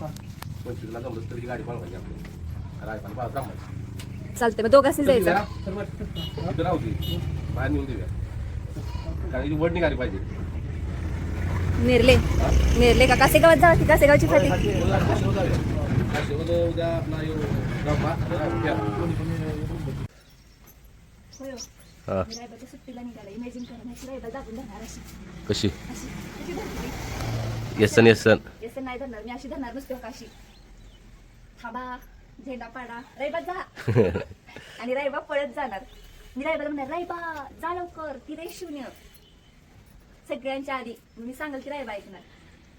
पंचवीसला जमलं तरी गाडी पळवायची आपली रायपान बाळ थांबायची चालतंय मग दोघांनी जायचं. इथं राहू दे. बाहेर नेऊन देऊया. कारण वड निघाली पाहिजे. नेरले. नेरले का? कासेगावात जावा की कासेगावची फाटी. उद्या उद्या आपला येऊ गप्पा हा. सुट्टीला निघाला इमॅजिन करा नाही रायबा दाबून धरणार अशी कशी? येसन येसन. येसन नाही धरणार मी अशी धरणार नुसते का अशी थांबा झेंडा पाडा रायबा जा आणि रायबा पळत जाणार मी रायबाला म्हणणार रायबा जा लवकर ती रे शून्य सगळ्यांच्या आधी मी सांगाल की रायबा ऐकणार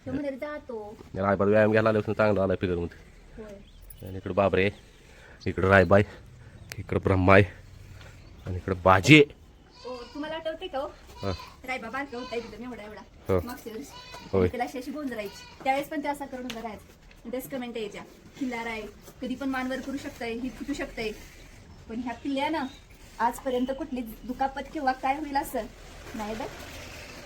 तो म्हणणार जातो रायपान व्यायाम घ्यायला आल्यापासून चांगला आला फिगरमध्ये आणि इकडं बाबरे इकडं रायबाय इकडं ब्रह्माय. आणि इकडं बाजे. ओ तुम्हाला आठवते का हो? हा. रायबा बारका होता एकदम एवढा. हो. एवढा मागच्या होय. वर्षी त्याला अशी अशी त्यावेळेस पण ते असा करून राहायचं. कमेंट यायच्या खिल्लार आहे. कधी पण मानवर करू शकतंय ही फुटू शकतंय. पण ह्या आजपर्यंत कुठली दुखापत किंवा काय होईल असं नाही बघ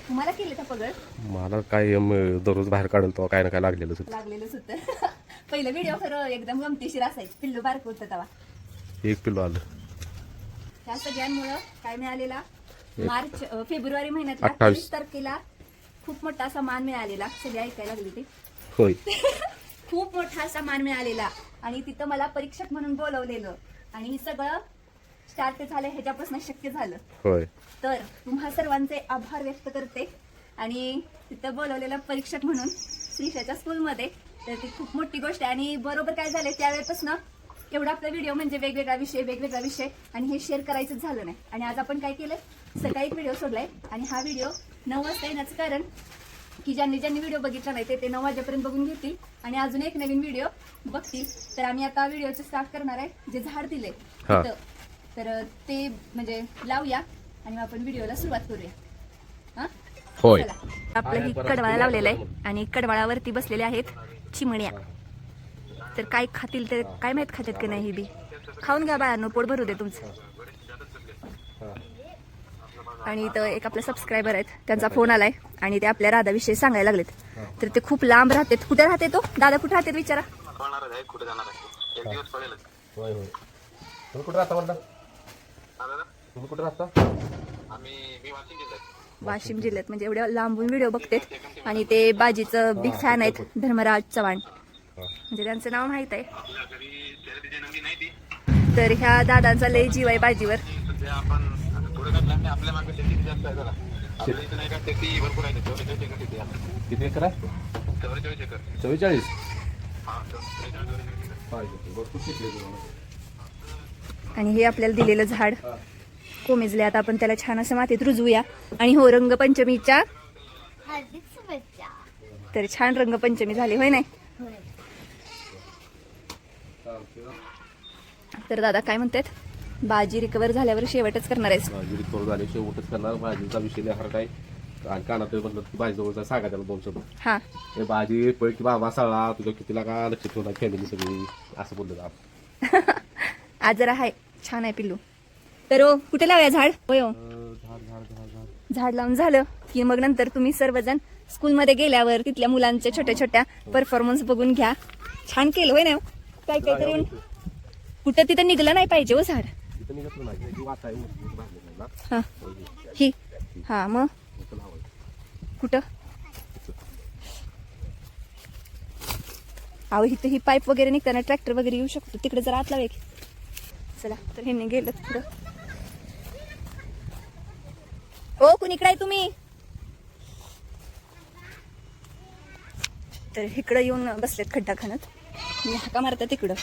तुम्हाला केलं का पगड? मला काय दररोज बाहेर काढल तो काय ना काय लागलेलं होतं. लागलेलंच होतं. पहिलं व्हिडिओ खरं एकदम गमतीशीर असायचं. पिल्लू बारकं होतं तेव्हा. एक किलो आलं. ह्या सगळ्यांमुळं काय मिळालेला? मार्च अ, फेब्रुवारी महिन्यात अठ्ठावीस. तारखेला खूप मोठा असा मान मिळालेला. सगळे ऐकायला लागले ते. होय. खूप मोठा असा मान मिळालेला. आणि तिथं मला परीक्षक म्हणून बोलवलेलं. आणि हे सगळं स्टार्ट झालं ह्याच्यापासून शक्य झालं. होय. तर तुम्हा सर्वांचे आभार व्यक्त करते. आणि तिथं बोलवलेलं परीक्षक म्हणून श्रीषाच्या स्कूलमध्ये तर ती खूप मोठी गोष्ट आहे. आणि बरोबर काय झालं त्यावेळेपासून एवढा आपला व्हिडिओ म्हणजे वेगवेगळा विषय वेगवेगळा विषय. आणि हे शेअर करायचं झालं नाही. आणि आज आपण काय केलं सकाळी एक व्हिडिओ सोडलाय. आणि हा व्हिडिओ नऊ वाजता येण्याचं कारण की ज्यांनी ज्यांनी व्हिडिओ बघितला नाही ते ते नऊ वाजेपर्यंत बघून घेतील. आणि अजून एक नवीन व्हिडिओ बघतील. तर आम्ही आता व्हिडिओचे स्टार्ट करणार आहे. जे झाड दिले हा. तर ते म्हणजे लावूया. आणि मग आपण व्हिडिओला सुरुवात करूया. हा? होय. चला. आपलं ही कडवाळा लावलेला आहे. आणि कडवाळावरती बसलेल्या आहेत चिमण्या. तर काय खातील तर काय माहीत खातात की नाही हे बी? खाऊन घ्या बाळांनो पोट भरू दे तुमचं. आणि इथं एक आपला सबस्क्रायबर आहेत त्यांचा फोन आलाय आणि ते आपल्या राधाविषयी सांगायला लागलेत. तर ते खूप लांब राहतात. कुठे राहते तो? दादा कुठे राहते विचारा. कुठे राहता म्हणता तुम्ही राहता वाशिम जिल्ह्यात. म्हणजे एवढ्या लांबून व्हिडिओ बघतात. आणि ते बाजीचं बिग फॅन आहेत धर्मराज चव्हाण. म्हणजे त्यांचं नाव माहीत आहे. तर ह्या दादांचा लय जीव आहे किती एकर एकर. चव्वेचाळीस? हा आणि हे आपल्याला दिलेलं झाड. कोमेजले आता आपण त्याला छान असं मातीत रुजवूया. आणि हो रंगपंचमीच्या हार्दिक शुभेच्छा. तर छान रंगपंचमी झाली होय नाही होय तर दादा काय म्हणतात? बाजी रिकवर झाल्यावर शेवटच करणार आहेस. भाजी करून झाले शेवटच करणार. भाजीचा विषय नाही हर काय आणि कानात म्हणलं की भाजी जवळचा सांगा त्याला दोन शब्द हा. हे भाजी पळ की बाबा सळा तुझ्या कितीला का लक्ष ठेवणार फॅमिली सगळी? असं बोललं आपण. आज जरा आहे छान आहे पिल्लू. तर ओ कुठे लावूया झाड? होय हो झाड झाड झाड झाड. झाड लावून झालं की मग नंतर तुम्ही सर्वजण स्कूलमध्ये गेल्यावर तिथल्या मुलांच्या छोट्या छोट्या परफॉर्मन्स बघून घ्या. छान केलं होय ना? काय काय तरी कुठं तिथं निघलं नाही पाहिजे हो झाड. तिथं निघत नाही जी वाट आहे मोठी भाजलेली ना. हा. ही. हा मग? तिथं लावायचं. कुठं? अहो इथं ही पाईप वगैरे निघताना ट्रॅक्टर वगैरे येऊ शकतो. तिकडे जर आत लावे की चला तर ह्यांनी गेलं पुढं. ओ कुणीकडे आहे तुम्ही? तर इकडं येऊन बसलेत खड्डा खाणत. मी हाका मारता तिकडं.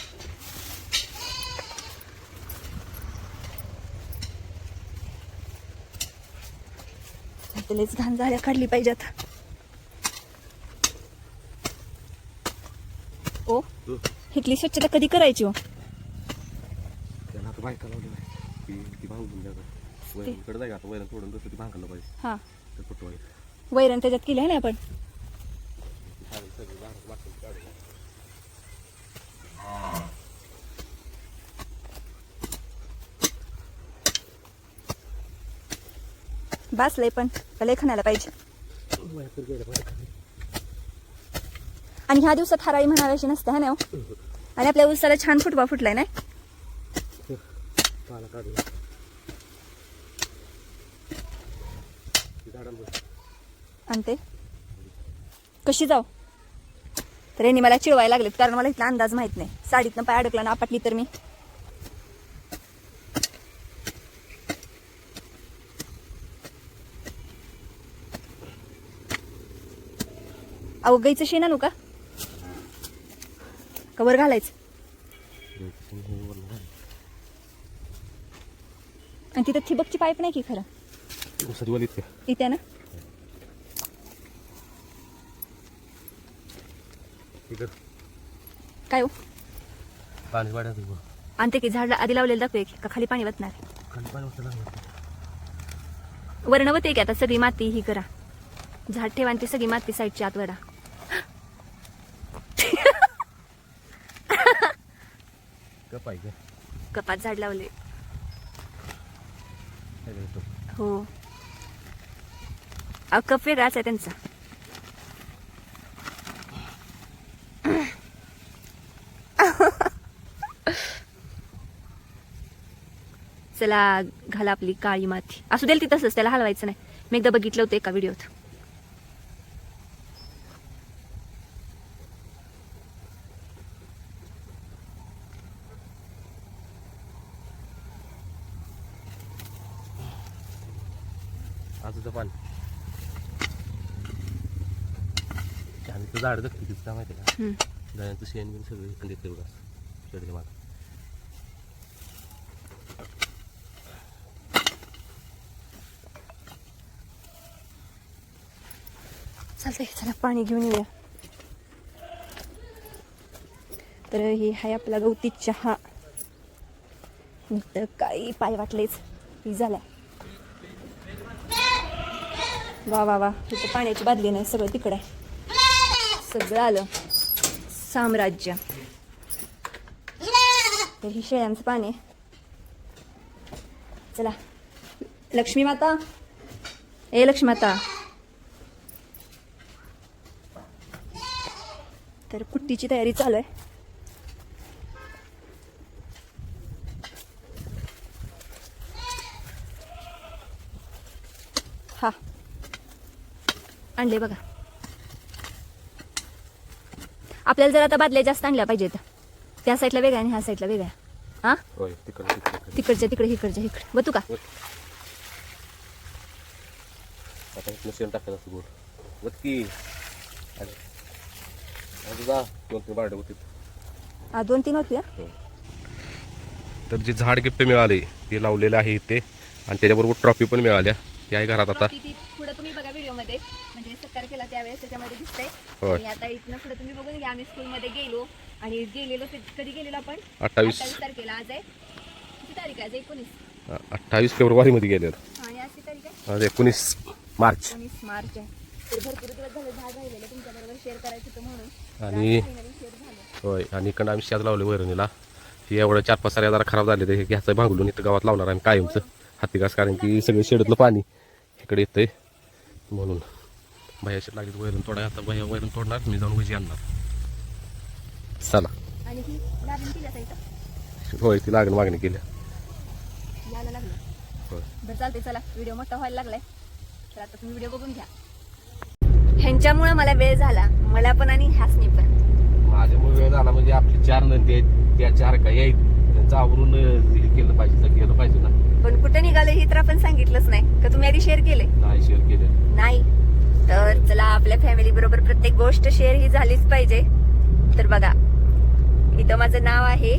लयच घाण झाल्या काढली पाहिजे आता ओ इथली स्वच्छता कधी करायची हो? आता बायका लावली नाही. ती ती भांगून द्या वैरणकडे जाय आता वैरण सोडून कसं ती भांगायला पाहिजे. हा. वैरण त्याच्यात केलं आहे ना आपण? बासलंय पण लय खणायला पाहिजे. आणि ह्या दिवसात हराळी म्हणाव्याची नसते हा ना हो? आणि आपल्या उसाला छान फुटवा फुटलाय ना आणते आणि ते? कशी जाऊ? तर यांनी मला चिडवायला लागलेत कारण मला इथला अंदाज माहीत नाही. साडीतनं पाय अडकला ना आपटली तर मी. अहो शेण आणू का? कवर घालायचं. आणि तिथं थिबकची पाईप नाही की खरं? सरी इथे ना? काय हो? पाणी वाढायचं आणते की झाड आधी लावलेलं दाखवे का खाली पाणी वतणार? वर्णवते की आता सगळी माती ही करा. झाड ठेवा आणि ती सगळी माती साईडची आत वडा का पाहिजे. कपात झाड लावले. हो अहो कप वेगळाच आहे त्यांचा. चला घाला आपली काळी माती. असू देईल ती तसंच त्याला हलवायचं नाही. मी एकदा बघितलं होतं एका व्हिडिओत. आजचं पाणी आम्ही तर झाड जगते तिथं काय माहिती का? हम्म. शेण बिन सगळं इकडे येते बघा. शेडच्या मागं. चालतंय चला पाणी घेऊन येऊया. तर ही आहे आपला गवती चहा. तर काही पाय वाटलेच. ही झाला वा वा वा. इथं पाण्याची बादली नाही सगळं तिकडं आहे. सगळं आलं. साम्राज्य. तर ही शेळ्यांचं पाणी आहे. चला. लक्ष्मी माता. ए लक्ष्मी माता. तर कुट्टीची तयारी चालू आहे हा आणले बघा. आपल्याला जर आता बादल्या जास्त आणल्या पाहिजेत त्या साईडला वेगळ्या आणि ह्या साईडला वेगळ्या. हा? तिकडच्या तिकडे इकडच्या इकडे बघू का. दोन तीन होती हा तर जे झाड गिफ्ट मिळाले ते लावलेले आहे इथे. आणि त्याच्याबरोबर ट्रॉफी पण मिळाल्या. आहे घरात आता. पुढे तुम्ही बघा व्हिडिओमध्ये म्हणजे सत्कार केला त्यावेळेस त्याच्यामध्ये दिसतंय. होय. आणि आता इथनं पुढे तुम्ही बघून घ्या आम्ही स्कूलमध्ये गेलो. आणि गेलेलो ते कधी गेलेलो आपण? अठ्ठावीस. तारखेला. आज आहे. किती तारीख आहे? आज एकोणीस. अठ्ठावीस फेब्रुवारीमध्ये गेलेलं आणि आजची तारीख आहे? आज एकोणीस मार्च. एकोणीस मार्च आहे. तर भरपूर दिवस झाले झाड राहिलेलं. तुमच्या बरोबर शेअर करायचं होतं म्हणून. आणि शेअर झालं. होय आणि इकडं आम्ही शेत लावले वैरणीला. हे एवढं चार पाच साऱ्या जरा खराब झाले ते घ्यायचं भांगलून इथं गावात लावणार आम्ही कायमचं हाती घास कारण की सगळे शेडतलं पाणी इकडे येतंय. म्हणून. भैया शेत लागली वैरण तोडाय. आता भैया वैरण तोडणार मी जाऊन भजी आणणार. चला. आणि ही लागून केली आता इथं होय ती लागण मागणी केली. यायला लागलं. होय. बरं चालते चला. व्हिडिओ मोठा व्हायला लागलाय. तर आता तुम्ही व्हिडिओ बघून घ्या. ह्यांच्यामुळे मला वेळ झाला. मला पण आणि ह्यासनी पण. माझ्यामुळे वेळ झाला म्हणजे आपले चार नंदी आहेत त्या चार काही आहेत. त्यांचं आवरून हे केलं पाहिजे तर केलं पाहिजे ना. पण कुठं निघाले हे तर आपण सांगितलंच नाही. का तुम्ही आधी शेअर केले? नाही शेअर केलं. नाही. तर चला आपल्या फॅमिली बरोबर प्रत्येक गोष्ट शेअर ही झालीच पाहिजे. तर बघा इथं माझं नाव आहे.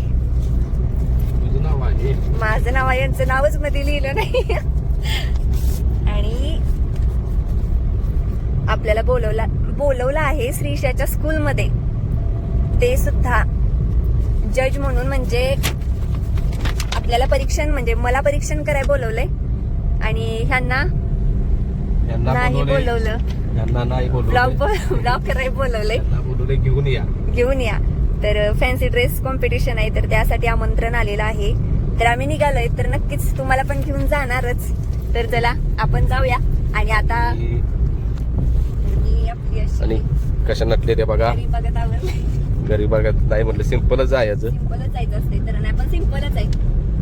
तुझं नाव आहे? माझं नाव आहे यांचं नावच मध्ये लिहिलं नाही. आणि आपल्याला बोलवला बोलवलं आहे श्रीशाच्या स्कूलमध्ये ते सुद्धा जज म्हणून म्हणजे आपल्याला परीक्षण म्हणजे मला परीक्षण करायला बोलवलंय. आणि ह्यांना यांना नाही. बोलवलं. ब्लॉग ब्लॉग करायला बोलवलंय. घेऊन या. घेऊन या. तर फॅन्सी ड्रेस कॉम्पिटिशन आहे तर त्यासाठी आमंत्रण आलेलं आहे. तर आम्ही निघालोय तर नक्कीच तुम्हाला पण घेऊन जाणारच. तर चला आपण जाऊया. आणि आता आणि कशा नटले ते बघा. घरी बघत नाही म्हटलं सिम्पलच जायचं सिम्पलच जायचं असते तर नाही पण सिम्पलच आहे.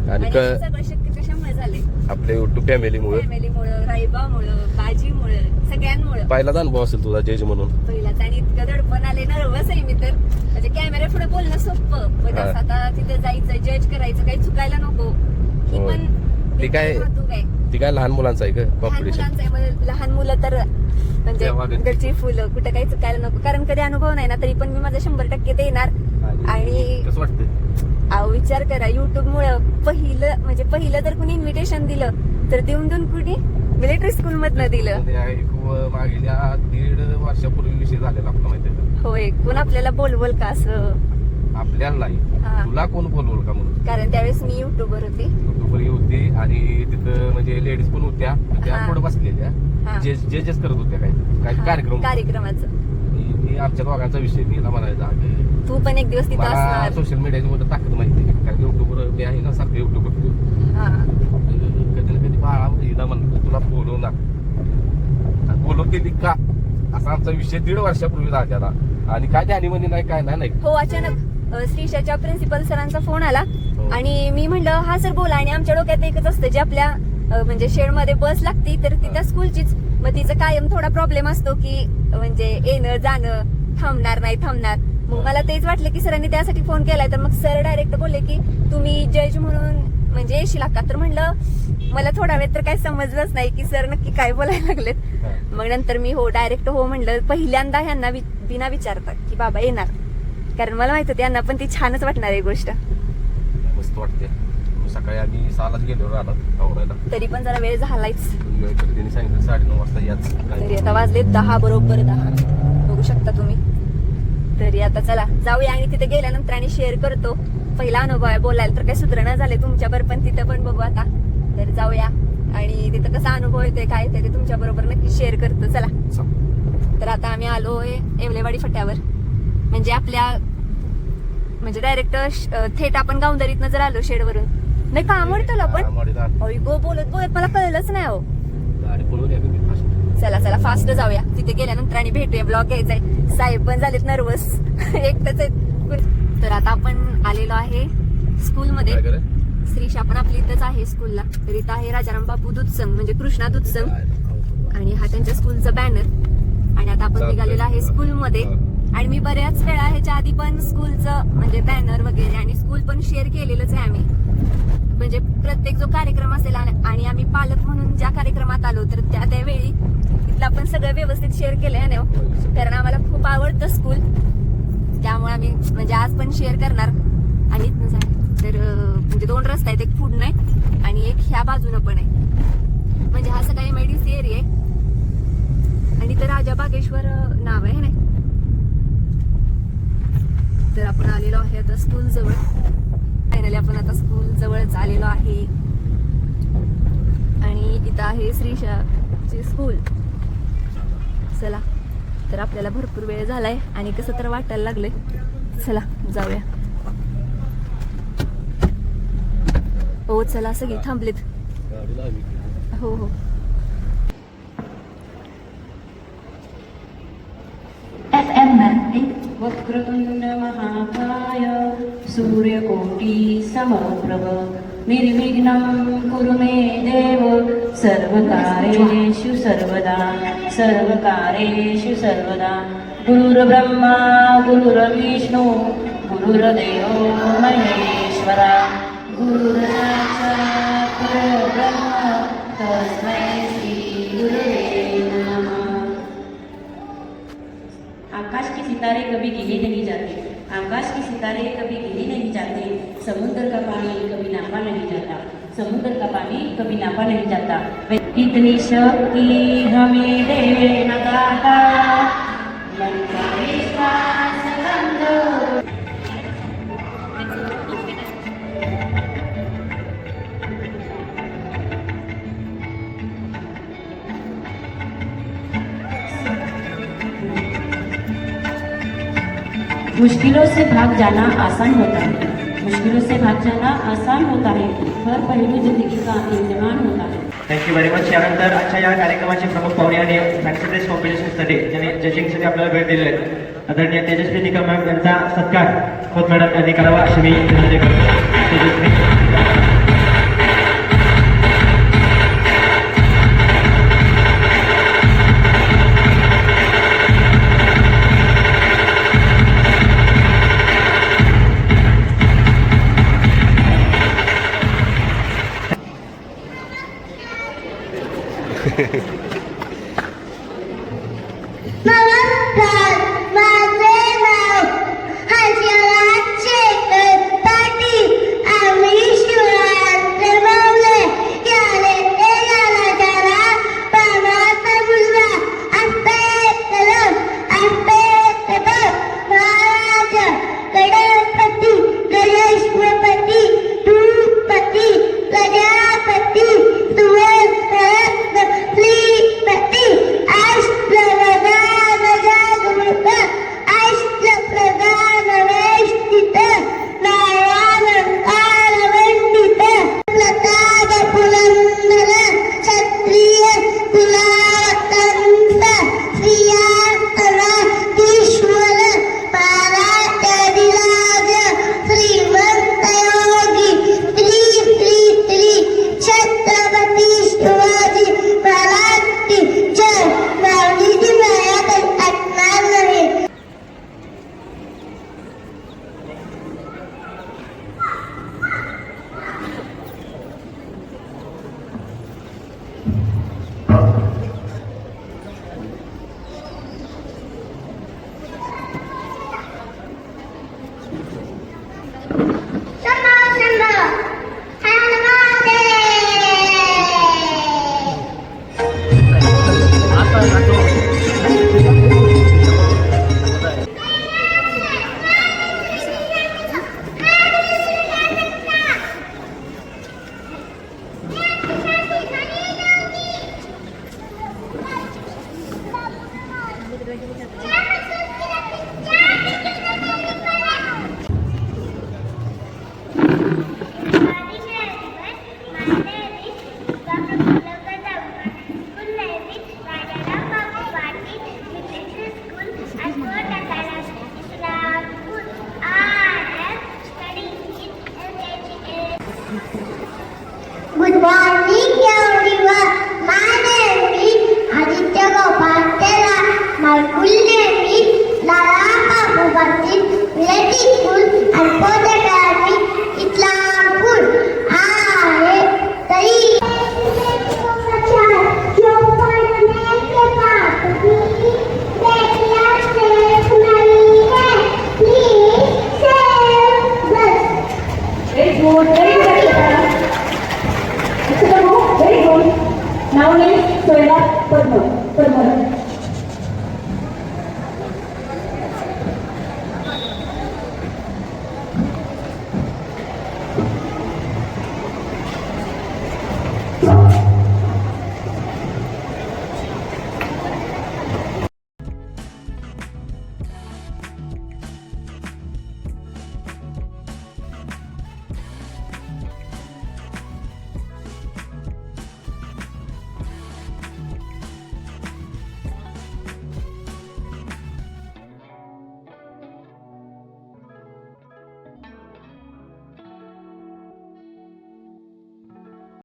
आणि क शक्य कशामुळे झाले आपल्या युट्यूब फॅमिलीमुळे फॅमिलीमुळं राईबामुळं बाजीमुळं सगळ्यांमुळं. पहिलाच अनुभव असेल तुझा जज म्हणून. पहिलाच. आणि इतकं दडपण आले नर्वस आहे मी तर. म्हणजे कॅमेरा पुढे बोलणं सोपं पण हा. असं आता तिथे जायचं जज करायचं काही चुकायला नको. ही होय. पण ती काय- वाहतूक आहे. ती काय लहान मुलांचं आहे का? लहान कॉम्पिटिशन मुलांचं आहे, मग लहान मुलं तर म्हणजे तेव्हा गडची फुलं कुठं काही चुकायला नको. कारण कधी अनुभव नाही ना तरी पण मी माझा शंभर टक्के देणार. आणि कसं वाटतं अहो विचार करा युट्यूब मुळे पहिलं म्हणजे पहिलं जर कुणी इन्व्हिटेशन दिलं तर देऊन देऊन कुणी? मिलिटरी स्कूल मधनं दिलं. मागेल्या दीड वर्षापूर्वी विषय झालेला आपला माहिती आहे होय कोण आपल्याला बोलवल का असं? आपल्याला नाही. तुला कोण बोलवल का म्हणून? कारण त्यावेळेस मी युट्यूबवर होती. युट्यूबवर होती आणि तिथं म्हणजे लेडीज पण होत्या त्या. पुढे बसलेल्या. जे जे जेच करत होत्या काही कार्यक्रम कार्यक्रमाचं. मी आमच्या दोघांचा विषय मीला म्हणायचा तू पण एक दिवस तिथं मला असणार. सोशल मीडियाची मध्ये ताकद माहिती आहे कारण युट्यूबवर मी आहे ना सारखं युट्यूब बघतो. हा. कधी ना कधी बाळा हिला म्हणतो तुला बोलवणार आणि बोलवते ती का? असा आमचा विषय दीड वर्षापूर्वी झालेला. आणि काय ध्यानी म्हणे नाही काय नाही नाही. हो अचानक अ, श्रीशाच्या प्रिन्सिपल सरांचा फोन आला. हो. आणि मी म्हणलं हा सर बोला. आणि आमच्या डोक्यात एकच असतं जे आपल्या अ, म्हणजे शेडमध्ये बस लागती तर ती त्या स्कूलचीच मग तिचं कायम थोडा प्रॉब्लेम असतो की म्हणजे येणं जाणं थांबणार नाही थांबणार. मग मला तेच वाटलं की सरांनी त्यासाठी फोन केलाय. तर मग सर डायरेक्ट बोलले की तुम्ही जज म्हणून म्हणजे येशील का? तर म्हणलं मला थोडा वेळ तर काही समजलंच नाही की सर नक्की काय बोलायला लागलेत. मग नंतर मी हो डायरेक्ट हो म्हणलं. पहिल्यांदा ह्यांना बिना विचारता की बाबा येणार. कारण मला माहीत होतं यांना पण ती छानच वाटणार आहे गोष्ट. मस्त वाटते सकाळी आम्ही सहालाच गेलो आवरायला. तरी पण जरा वेळ झालाच त्यांनी सांगितलं साडेनऊ वाजता याच तरी आता वाजले दहा बरोबर दहा. बघू शकता तुम्ही. तरी आता चला जाऊया आणि तिथे गेल्यानंतर आणि शेअर करतो. पहिला अनुभव आहे बोलायला तर काही सुधारणा झाले तुमच्यावर पण तिथं पण बघू आता. तर जाऊया. आणि तिथं कसा अनुभव येतोय काय येतोय ते तुमच्या बरोबर नक्की शेअर करतो. चला. तर आता आम्ही आलोय येवलेवाडी फट्यावर. म्हणजे आपल्या म्हणजे डायरेक्ट थेट आपण गावंदरीतनं जर आलो शेडवरून नाही का आपण अय गो बोलत बोलत मला कळलंच नाही हो चला चला फास्ट जाऊया. तिथे गेल्यानंतर आणि भेटूया ब्लॉग घ्यायचाय साहेब पण झालेत नर्वस एकटच आहेत. तर आता आपण आलेलो आहे स्कूलमध्ये. श्रीशा पण आपली इथंच आहे स्कूलला. तर इथं आहे राजाराम बापू दूध संघ म्हणजे कृष्णा दूध संघ आणि हा त्यांच्या स्कूलचा बॅनर आणि आता आपण. निघालेलो आहे स्कूलमध्ये. आणि मी बऱ्याच वेळा ह्याच्या आधी पण स्कूलचं म्हणजे बॅनर वगैरे आणि स्कूल पण शेअर केलेलंच आहे आम्ही. म्हणजे प्रत्येक जो कार्यक्रम असेल आणि आम्ही पालक म्हणून ज्या कार्यक्रमात आलो तर त्या त्यावेळी तिथलं आपण सगळं व्यवस्थित शेअर केलंय ना हो. कारण आम्हाला खूप आवडतं स्कूल त्यामुळे आम्ही म्हणजे आज पण शेअर करणार. आणि इथनं तर म्हणजे दोन रस्ते आहेत एक पुढं आहे आणि एक ह्या बाजूनं पण आहे. म्हणजे हा सगळा एमआयडीसी एरिया आहे. आणि इथं राजा बागेश्वर नाव आहे ना? तर आपण आलेलो आहे आता स्कूल जवळ. फायनली आपण आता स्कूल जवळच आलेलो आहे. आणि इथं आहे श्रीशाची स्कूल चला तर आपल्याला भरपूर वेळ झालाय आणि कसं तर वाटायला लागलंय. चला जाऊया. हो चला सगळी थांबलेत. हो हो. वक्रतुण्ड महाकाय सूर्यकोटी समप्रभ। निर्विघ्नं कुरु मे देव सर्वकारेषु सर्वदा सर्वकारेषु सर्वदा। गुरुर्ब्रह्मा गुरुर्विष्णु गुरुर्देवो महेश्वरा। गुरुर्साक्षात् तस्मै सितारे कभी गिने नहीं जाते। आकाश के सितारे कभी गिने नहीं जाते। समुद्र का पानी कभी नापा नहीं जाता। समुद्र का पानी कभी नापा नहीं जाता। इतनी शक्ति हमें दे न दाता मुश्किलों से भाग जाना आसान होता है। मुश्किलों से भाग जाना आसान होता है। हर पहलू जिंदगी का इम्तिहान होता है। थँक्यू व्हेरी मच यानंतर आजच्या या कार्यक्रमाचे प्रमुख पाहुणे आणि फॅन्सी कॉम्पिटिशनसाठी ज्यांनी जजिंगसाठी आपल्याला भेट दिलेले आहे. आदरणीय तेजस्वी निकम मॅम यांचा सत्कार. खोत मॅडम यांनी करावा अशी मी विनंती करतो. तेजस्वी. yeah